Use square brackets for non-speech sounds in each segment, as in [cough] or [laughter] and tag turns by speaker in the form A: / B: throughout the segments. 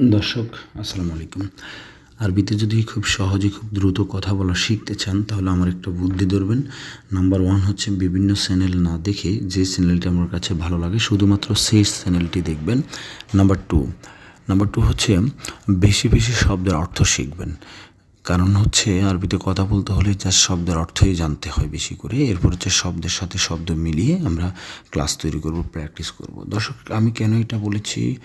A: দর্শক, আসসালামু আলাইকুম। আরবিতে যদি খুব সহজে, খুব দ্রুত কথা বলা শিখতে চান, তাহলে আমার একটা বুদ্ধি ধরবেন। নাম্বার ওয়ান হচ্ছে, বিভিন্ন চ্যানেল না দেখে যে চ্যানেলটি আমার কাছে ভালো লাগে, শুধুমাত্র সেই চ্যানেলটি দেখবেন। নাম্বার টু নাম্বার টু হচ্ছে, বেশি বেশি শব্দের অর্থ শিখবেন। কারণ হচ্ছে, আরবিতে কথা বলতে হলে যা শব্দের অর্থই জানতে হয় বেশি করে। এরপর হচ্ছে, শব্দের সাথে শব্দ মিলিয়ে আমরা ক্লাস তৈরি করব, প্র্যাকটিস করব। দর্শক, আমি কেন এটা বলেছি?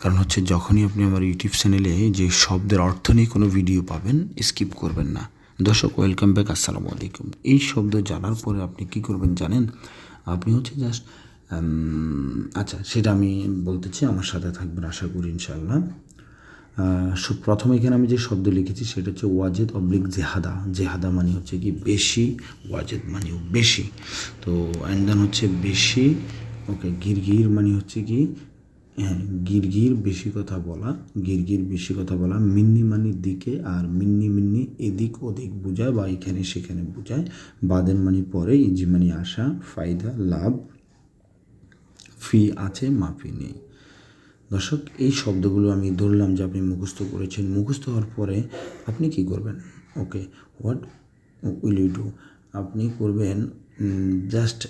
A: কারণ হচ্ছে যখনই আপনি আমার ইউটিউব চ্যানেলে যে শব্দের অর্থ নিয়ে কোনো ভিডিও পাবেন, স্কিপ করবেন না। দর্শক, ওয়েলকাম ব্যাক, আসসালামু আলাইকুম। এই শব্দ জানার পরে আপনি কি করবেন জানেন? আপনি হচ্ছে জাস্ট আচ্ছা সেটা আমি বলতেছি আমার সাথে থাকবেন আশা করি ইনশাআল্লাহ। সব প্রথমে এখানে আমি যে শব্দ লিখেছি, সেটা হচ্ছে ওয়াজেদ অবলিক জেহাদা। জেহাদা মানে হচ্ছে কি বেশি, ওয়াজেদ মানে বেশি। তো অ্যান্ড দেন হচ্ছে বেশি, ওকে, গিরগির মানে হচ্ছে কি গিরগির বেশি কথা বলা, গিরগির বেশি কথা বলা মিন্নি মানির দিকে আর মিন্নি মিন্নি এদিক ওদিক বোঝায় বা এখানে সেখানে বোঝায়। বাদেন মানি পরে ইজি মানি আসা ফায়দা, লাভ, ফি আছে, মাফি নেই। দর্শক, এই শব্দগুলো আমি ধরলাম যে আপনি মুখস্থ করেছেন। মুখস্থ হওয়ার পরে আপনি কি করবেন? Okay, what will you do? আপনি করবেন জাস্ট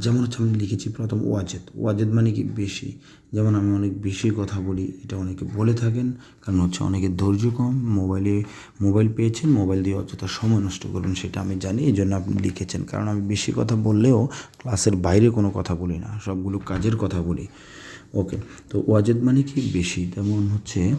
A: যেমন হচ্ছে আমি লিখেছি প্রথম ওয়াজেদ। ওয়াজেদ মানে কি? বেশি। যেমন আমি অনেক বেশি কথা বলি, এটা অনেকে বলে থাকেন। কারণ হচ্ছে অনেকে ধৈর্য কম, মোবাইলে, মোবাইল পেয়েছেন, মোবাইল দিয়ে অযথা সময় নষ্ট করবেন সেটা আমি জানি এই জন্য আপনি লিখেছেন। কারণ আমি বেশি কথা বললেও ক্লাসের বাইরে কোনো কথা বলি না, সবগুলো কাজের কথা বলি। ওকে তো ওয়াজেদ মানে কি? বেশি। তেমন হচ্ছে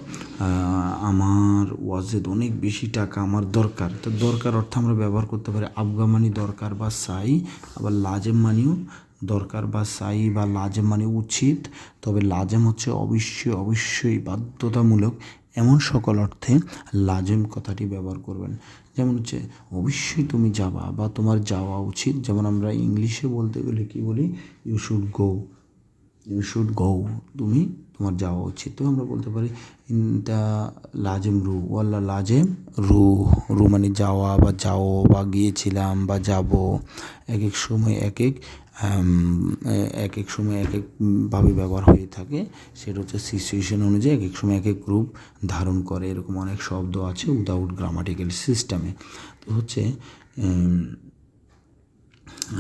A: আমার ওয়াজেদ অনেক বেশি টাকা আমার দরকার। তো দরকার অর্থ আমরা ব্যবহার করতে পারি। আবগা মানি দরকার বা সাই, আবার লাজেম মানিও দরকার বা সাই বা লাজেম মানে উচিত। তবে লাজেম হচ্ছে অবশ্যই অবশ্যই বাধ্যতামূলক এমন সকল অর্থে লাজেম কথাটি ব্যবহার করবেন। যেমন হচ্ছে, অবশ্যই তুমি যাবা বা তোমার যাওয়া উচিত। যেমন আমরা ইংলিশে বলতে গেলে কি বলি? You should go you should go তুমি তোমার যাওয়া উচিত। তো আমরা বলতে পারি ইন দ্য লাজেম রু, ওয়াল্লা লাজেম রু। রু মানে যাওয়া বা যাও বা গিয়েছিলাম বা যাব। এক এক সময় এক এক এক এক সময় এক একভাবে ব্যবহার হয়ে থাকে। সেটা হচ্ছে সিচুয়েশন অনুযায়ী এক এক সময় এক এক রূপ ধারণ করে। এরকম অনেক শব্দ আছে উইদাউট গ্রামাটিক্যাল সিস্টেমে তো হচ্ছে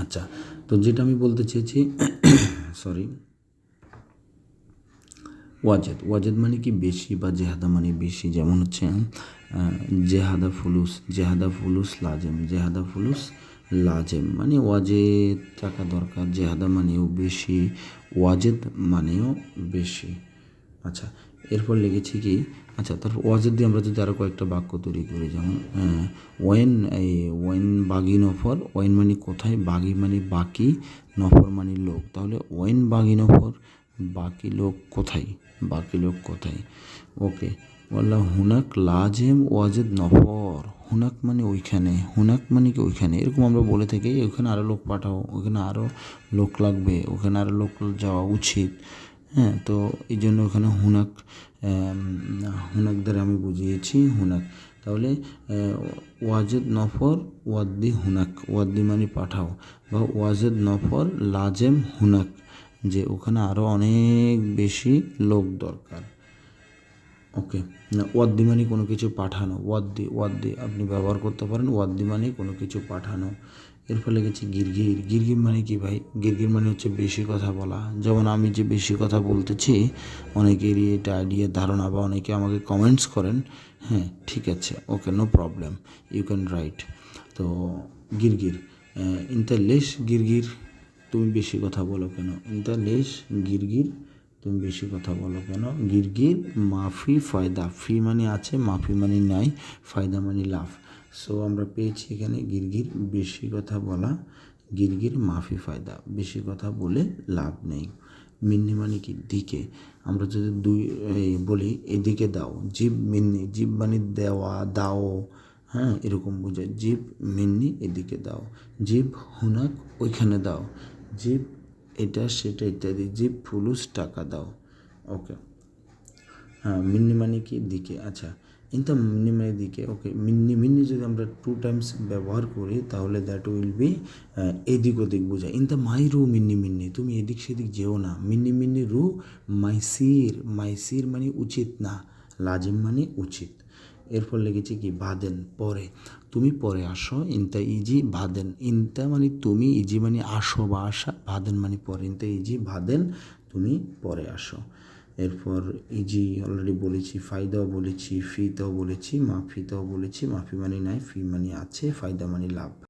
A: আচ্ছা তো যেটা আমি বলতে চেয়েছি [coughs] সরি ওয়াজেদ। ওয়াজেদ মানে কি বেশি বা জেহাদা মানে বেশি? যেমন হচ্ছে জেহাদা ফুলুস জেহাদা ফুলুস লাজেম, জেহাদা ফুলুস লাজেম। মানে ওয়াজেদ টাকা দরকার, জেহাদা মানেও বেশি, ওয়াজেদ মানেও বেশি। আচ্ছা এরপর লিখেছি কি? আচ্ছা তারপর ওয়াজেদ দিয়ে আমরা যদি আরও কয়েকটা বাক্য তৈরি করি, যেমন ওয়েন এই ওয়েন বাগি নফর ওয়েন মানে কোথায়? বাগি মানে বাকি, নফর মানে লোক। তাহলে ওয়েন বাগি নফর বাকি লোক কোথায়? বাকি লোক কোথায়? ওকে, বললাম, হুনাক লাজেম ওয়াজেদ নফর। হুনাক মানে ওইখানে? হুনাক মানে কি ওইখানে? এরকম আমরা বলে থাকি, ওইখানে আরও লোক পাঠাও ওখানে আরও লোক লাগবে ওখানে আরও লোক যাওয়া উচিত। হ্যাঁ তো এই জন্য ওখানে হুনাক হুনাক দ্বারা আমি বুঝিয়েছি, হুনাক। তাহলে ওয়াজেদ নফর, ওয়াদ্দি হুনাক। ওয়াদ্দি মানে পাঠাও, বা ওয়াজেদ নফর, লাজেম হুনাক। যে ওখানে আরও অনেক বেশি লোক দরকার। ওকে না ওয়াদ্দি মানে কোনো কিছু পাঠানো। ওয়াদ্দি ওয়াদ্দি আপনি ব্যবহার করতে পারেন ওয়াদ্দি মানে কোনো কিছু পাঠানো। এর ফলে গেছে গিরগির। গিরগির মানে কি ভাই? গিরগির মানে হচ্ছে বেশি কথা বলা। যেমন আমি যে বেশি কথা বলতেছি, অনেকেরই এটা আইডিয়া ধারণা বা অনেকে আমাকে কমেন্টস করেন হ্যাঁ ঠিক আছে okay no problem you can write তো গিরগির ইন দ্য লেস গিরগির তুমি বেশি কথা বলো কেন? দ্য লেস গিরগির, তুমি বেশি কথা বলো কেন? গিরগির, মাফি, ফায়দা। ফি মানে আছে, মাফি মানে নাই, ফায়দা মানে লাভ। সো আমরা পেয়েছি এখানে গিরগির, বেশি কথা বলা। গিরগির, মাফি, ফায়দা। বেশি কথা বলে লাভ নেই। মিন্নি মানে কি? দিকে। আমরা যদি দুই বলি, এদিকে দাও। জীব, মিন্নি। জীব মানে দেওয়া, দাও। হ্যাঁ এরকম বোঝায়। জীব, মিন্নি, এদিকে দাও। জীব, হুনাক, ওইখানে দাও। জীব এটা, সেটা ইত্যাদি। জীব ফুলুস টাকা দাও। ওকে হ্যাঁ মিন্নি মানে কি? দিকে। আচ্ছা ইনতা মিন্নি মানে দিকে ওকে মিন্নি মিন্নি যদি আমরা টু টাইমস ব্যবহার করি, তাহলে দ্যাট উইল বি এদিক ওদিক বোঝায়। ইনতা মাই রু মিন্নি মিন্নি, তুমি এদিক সেদিক যেও না। মিন্নি মিন্নি রু মাইসির মাইসির মানে উচিত না। লাজিম মানে উচিত। এরপর লেগেছে কি, বাদেন, পরে। তুমি পরে আসো, ইনতা ইজি, বাদেন। ইনতা মানে তুমি, ইজি মানে আসো বা আসা, বাদেন মানে পরে। ইনতা ইজি, বাদেন, তুমি পরে আসো। এরপর ইজি অলরেডি বলেছি, ফায়দাও বলেছি, ফিতেও বলেছি, মাফিতেও বলেছি। মাফি মানে নাই, ফি মানে আছে, ফায়দা মানে লাভ।